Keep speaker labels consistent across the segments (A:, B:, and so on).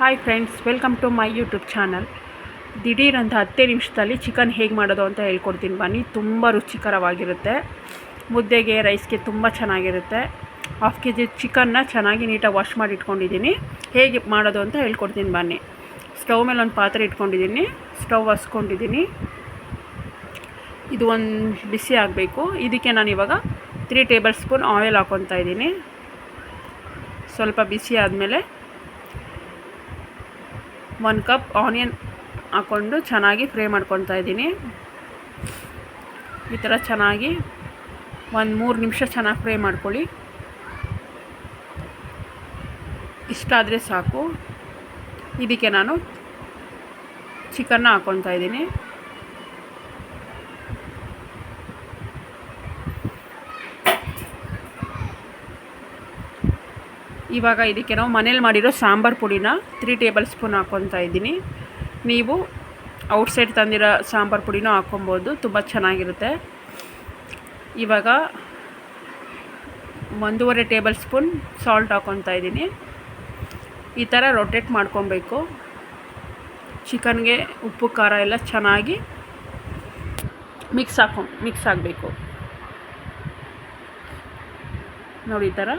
A: Hi friends welcome to my YouTube channel ದಿಢೀರಂತ ಹತ್ತೇ ನಿಮಿಷದಲ್ಲಿ ಚಿಕನ್ ಹೇಗೆ ಮಾಡೋದು ಅಂತ ಹೇಳ್ಕೊಡ್ತೀನಿ. ಬನ್ನಿ, ತುಂಬ ರುಚಿಕರವಾಗಿರುತ್ತೆ. ಮುದ್ದೆಗೆ ರೈಸ್ಗೆ ತುಂಬ ಚೆನ್ನಾಗಿರುತ್ತೆ. ಹಾಫ್ ಕೆ ಜಿ ಚಿಕನ್ನ ಚೆನ್ನಾಗಿ ನೀಟಾಗಿ ವಾಶ್ ಮಾಡಿ ಇಟ್ಕೊಂಡಿದ್ದೀನಿ. ಹೇಗೆ ಮಾಡೋದು ಅಂತ ಹೇಳ್ಕೊಡ್ತೀನಿ ಬನ್ನಿ. ಸ್ಟವ್ ಮೇಲೆ ಒಂದು ಪಾತ್ರೆ ಇಟ್ಕೊಂಡಿದ್ದೀನಿ. ಸ್ಟವ್ ಹಸ್ಕೊಂಡಿದ್ದೀನಿ ಇದು ಒಂದು ಬಿಸಿ ಆಗಬೇಕು. ಇದಕ್ಕೆ ನಾನು ಇವಾಗ ತ್ರೀ ಟೇಬಲ್ ಸ್ಪೂನ್ ಆಯಿಲ್ ಹಾಕ್ಕೊತಾ ಇದ್ದೀನಿ. ಸ್ವಲ್ಪ ಬಿಸಿ ಆದಮೇಲೆ ಒಂದು ಕಪ್ ಆನಿಯನ್ ಹಾಕ್ಕೊಂಡು ಚೆನ್ನಾಗಿ ಫ್ರೈ ಮಾಡ್ಕೊತಾ ಇದ್ದೀನಿ. ಈ ಥರ ಚೆನ್ನಾಗಿ ಒಂದು ಮೂರು ನಿಮಿಷ ಚೆನ್ನಾಗಿ ಫ್ರೈ ಮಾಡ್ಕೊಳ್ಳಿ. ಇಷ್ಟ ಆದರೆ ಸಾಕು. ಇದಕ್ಕೆ ನಾನು ಚಿಕನ್ನ ಹಾಕ್ಕೊತಾ ಇದ್ದೀನಿ. ಇವಾಗ ಇದಕ್ಕೆ ನಾವು ಮನೇಲಿ ಮಾಡಿರೋ ಸಾಂಬಾರು ಪುಡಿನ ತ್ರೀ ಟೇಬಲ್ ಸ್ಪೂನ್ ಹಾಕ್ಕೊತಾ ಇದ್ದೀನಿ. ನೀವು ಔಟ್ಸೈಡ್ ತಂದಿರೋ ಸಾಂಬಾರು ಪುಡಿನೂ ಹಾಕ್ಕೊಬೋದು ತುಂಬ ಚೆನ್ನಾಗಿರುತ್ತೆ. ಇವಾಗ ಒಂದೂವರೆ ಟೇಬಲ್ ಸ್ಪೂನ್ ಸಾಲ್ಟ್ ಹಾಕ್ಕೊತಾ ಇದ್ದೀನಿ. ಈ ಥರ ರೊಟೇಟ್ ಮಾಡ್ಕೊಬೇಕು ಚಿಕನ್ಗೆ ಉಪ್ಪು, ಖಾರ ಎಲ್ಲ ಚೆನ್ನಾಗಿ ಮಿಕ್ಸ್ ಹಾಕೊ ಮಿಕ್ಸ್ ಆಗಬೇಕು. ನೋಡಿ ಈ ಥರ.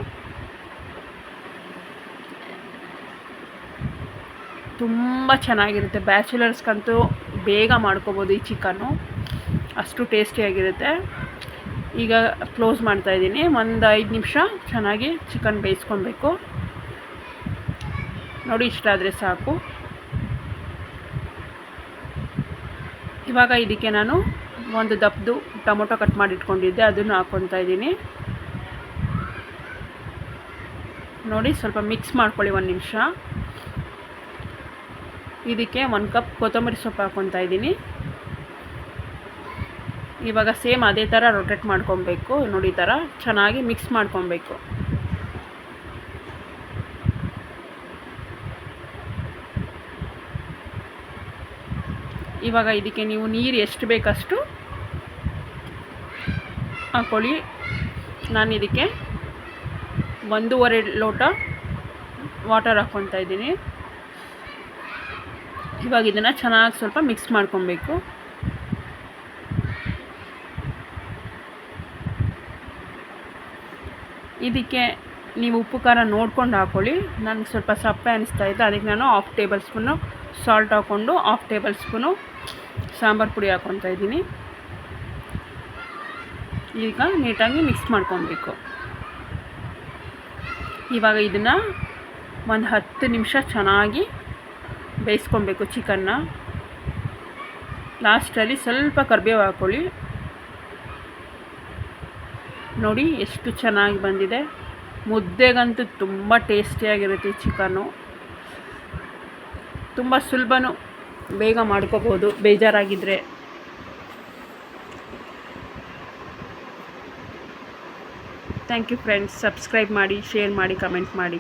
A: ತುಂಬ ಚೆನ್ನಾಗಿರುತ್ತೆ. ಬ್ಯಾಚುಲರ್ಸ್ಗಂತೂ ಬೇಗ ಮಾಡ್ಕೋಬೋದು ಈ ಚಿಕನ್ನು. ಅಷ್ಟು ಟೇಸ್ಟಿಯಾಗಿರುತ್ತೆ ಈಗ ಕ್ಲೋಸ್ ಮಾಡ್ತಾಯಿದ್ದೀನಿ ಒಂದು ಐದು ನಿಮಿಷ ಚೆನ್ನಾಗಿ ಚಿಕನ್ ಬೇಯಿಸ್ಕೊಬೇಕು. ನೋಡಿ, ಇಷ್ಟ ಆದರೆ ಸಾಕು. ಇವಾಗ ಇದಕ್ಕೆ ನಾನು ಒಂದು ದಪ್ಪದು ಟೊಮೊಟೊ ಕಟ್ ಮಾಡಿ ಇಟ್ಕೊಂಡಿದ್ದೆ ಅದನ್ನು ಹಾಕ್ಕೊತಾ ಇದ್ದೀನಿ. ನೋಡಿ, ಸ್ವಲ್ಪ ಮಿಕ್ಸ್ ಮಾಡ್ಕೊಳ್ಳಿ ಒಂದು ನಿಮಿಷ. ಇದಕ್ಕೆ ಒಂದು ಕಪ್ ಕೊತ್ತಂಬರಿ ಸೊಪ್ಪು ಹಾಕ್ಕೊತಾ ಇದ್ದೀನಿ. ಇವಾಗ ಸೇಮ್ ಅದೇ ಥರ ರೊಟೇಟ್ ಮಾಡ್ಕೊಬೇಕು. ನೋಡಿ ಈ ಥರ ಚೆನ್ನಾಗಿ ಮಿಕ್ಸ್ ಮಾಡ್ಕೊಬೇಕು. ಇವಾಗ ಇದಕ್ಕೆ ನೀವು ನೀರು ಎಷ್ಟು ಬೇಕಷ್ಟು ಹಾಕ್ಕೊಳ್ಳಿ ನಾನು ಇದಕ್ಕೆ ಒಂದೂವರೆ ಲೋಟ ವಾಟರ್ ಹಾಕ್ಕೊತಾ ಇದ್ದೀನಿ. ಇವಾಗ ಇದನ್ನು ಚೆನ್ನಾಗಿ ಸ್ವಲ್ಪ ಮಿಕ್ಸ್ ಮಾಡ್ಕೊಬೇಕು. ಇದಕ್ಕೆ ನೀವು ಉಪ್ಪು, ಖಾರ ನೋಡ್ಕೊಂಡು ಹಾಕ್ಕೊಳ್ಳಿ ನನಗೆ ಸ್ವಲ್ಪ ಸಪ್ಪೆ ಅನಿಸ್ತಾ ಇದೆ. ಅದಕ್ಕೆ ನಾನು ಹಾಫ್ ಟೇಬಲ್ ಸ್ಪೂನು ಸಾಲ್ಟ್ ಹಾಕ್ಕೊಂಡು ಹಾಫ್ ಟೇಬಲ್ ಸ್ಪೂನು ಸಾಂಬಾರು ಪುಡಿ ಹಾಕ್ಕೊತಾ ಇದ್ದೀನಿ. ಈಗ ನೀಟಾಗಿ ಮಿಕ್ಸ್ ಮಾಡ್ಕೊಬೇಕು. ಇವಾಗ ಇದನ್ನು ಒಂದು ಹತ್ತು ನಿಮಿಷ ಚೆನ್ನಾಗಿ ಬೇಯಿಸ್ಕೊಬೇಕು ಚಿಕನ್ನ. ಲಾಸ್ಟಲ್ಲಿ ಸ್ವಲ್ಪ ಕರಿಬೇವು ಹಾಕ್ಕೊಳ್ಳಿ. ನೋಡಿ ಎಷ್ಟು ಚೆನ್ನಾಗಿ ಬಂದಿದೆ. ಮುದ್ದೆಗಂತೂ ತುಂಬ ಟೇಸ್ಟಿಯಾಗಿರುತ್ತೆ ಚಿಕನ್ನು. ತುಂಬ ಸುಲಭನೂ ಬೇಗ ಮಾಡ್ಕೋಬೋದು ಬೇಜಾರಾಗಿದ್ದರೆ ಥ್ಯಾಂಕ್ ಯು ಫ್ರೆಂಡ್ಸ್ ಸಬ್ಸ್ಕ್ರೈಬ್ ಮಾಡಿ ಶೇರ್ ಮಾಡಿ ಕಮೆಂಟ್ ಮಾಡಿ.